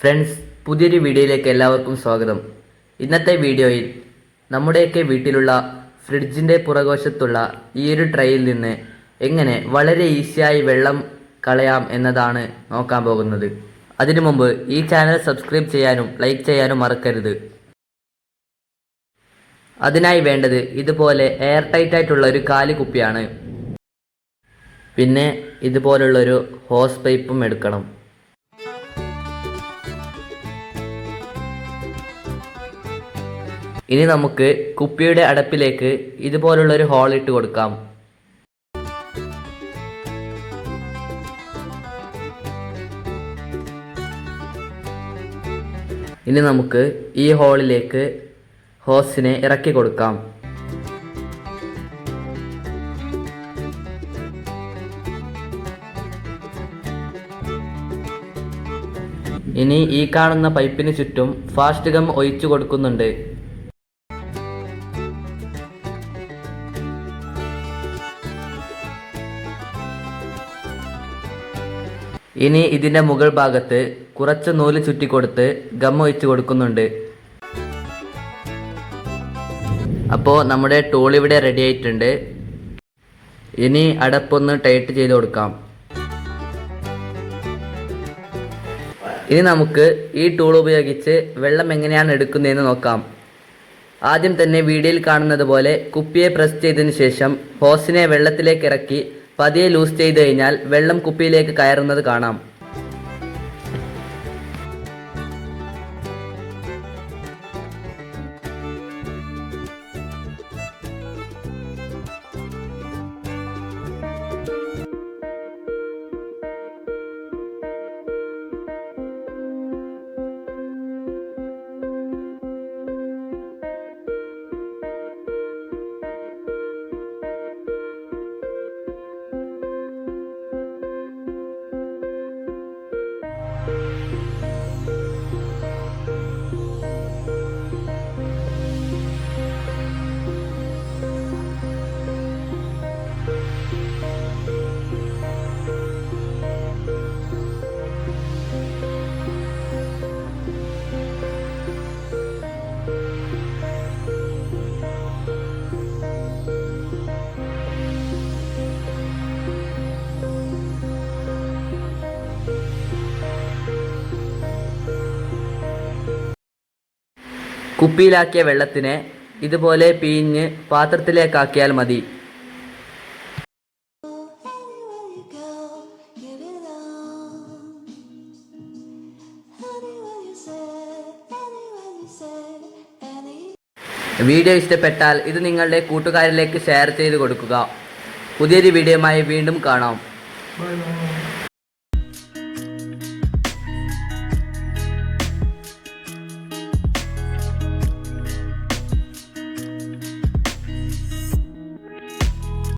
Friends പുതിയൊരു വീഡിയോയിലേക്ക് എല്ലാവർക്കും സ്വാഗതം. ഇന്നത്തെ വീഡിയോയിൽ നമ്മുടെയൊക്കെ വീട്ടിലുള്ള ഫ്രിഡ്ജിന്റെ പുറകോശത്തുള്ള ഈ ഒരു ട്രെയിൽ നിന്ന് എങ്ങനെ വളരെ ഈസിയായി വെള്ളം കളയാം എന്നതാണ് നോക്കാൻ പോകുന്നത്. അതിനു മുമ്പ് ഈ ചാനൽ സബ്സ്ക്രൈബ് ചെയ്യാനും ലൈക്ക് ചെയ്യാനും മറക്കരുത്. അതിനായി വേണ്ടത് ഇതുപോലെ എയർ ടൈറ്റ് ആയിട്ടുള്ള ഒരു കാലി കുപ്പിയാണ്. പിന്നെ ഇതുപോലുള്ളൊരു ഹോസ് പൈപ്പും എടുക്കണം. ഇനി നമുക്ക് കുപ്പിയുടെ അടപ്പിലേക്ക് ഇതുപോലുള്ളൊരു ഹോൾ ഇട്ട് കൊടുക്കാം. ഇനി നമുക്ക് ഈ ഹോളിലേക്ക് ഹോസിനെ ഇറക്കി കൊടുക്കാം. ഇനി ഈ കാണുന്ന പൈപ്പിന് ചുറ്റും ഫാസ്റ്റ് ഗം ഒഴിച്ചു കൊടുക്കുന്നുണ്ട്. ഇനി ഇതിന്റെ മുകൾ ഭാഗത്ത് കുറച്ച് നൂൽ ചുറ്റിക്കൊടുത്ത് ഗമ്മ ഒഴിച്ചു കൊടുക്കുന്നുണ്ട്. അപ്പോൾ നമ്മുടെ ടൂൾ ഇവിടെ റെഡി ആയിട്ടുണ്ട്. ഇനി അടപ്പൊന്ന് ടൈറ്റ് ചെയ്ത് കൊടുക്കാം. ഇനി നമുക്ക് ഈ ടൂൾ ഉപയോഗിച്ച് വെള്ളം എങ്ങനെയാണ് എടുക്കുന്നതെന്ന് നോക്കാം. ആദ്യം തന്നെ വീഡിയോയിൽ കാണുന്നത് പോലെ കുപ്പിയെ പ്രസ് ചെയ്തതിന് ശേഷം ഹോസിനെ വെള്ളത്തിലേക്ക് ഇറക്കി പതിയെ ലൂസ് ചെയ്ത് കഴിഞ്ഞാൽ വെള്ളം കുപ്പിയിലേക്ക് കയറുന്നത് കാണാം. കുപ്പിയിലാക്കിയ വെള്ളത്തിനെ ഇതുപോലെ പിഴിഞ്ഞ് പാത്രത്തിലേക്കാക്കിയാൽ മതി. വീഡിയോ ഇഷ്ടപ്പെട്ടാൽ ഇത് നിങ്ങളുടെ കൂട്ടുകാരിലേക്ക് ഷെയർ ചെയ്ത് കൊടുക്കുക പുതിയൊരു വീഡിയോയുമായി വീണ്ടും കാണാം.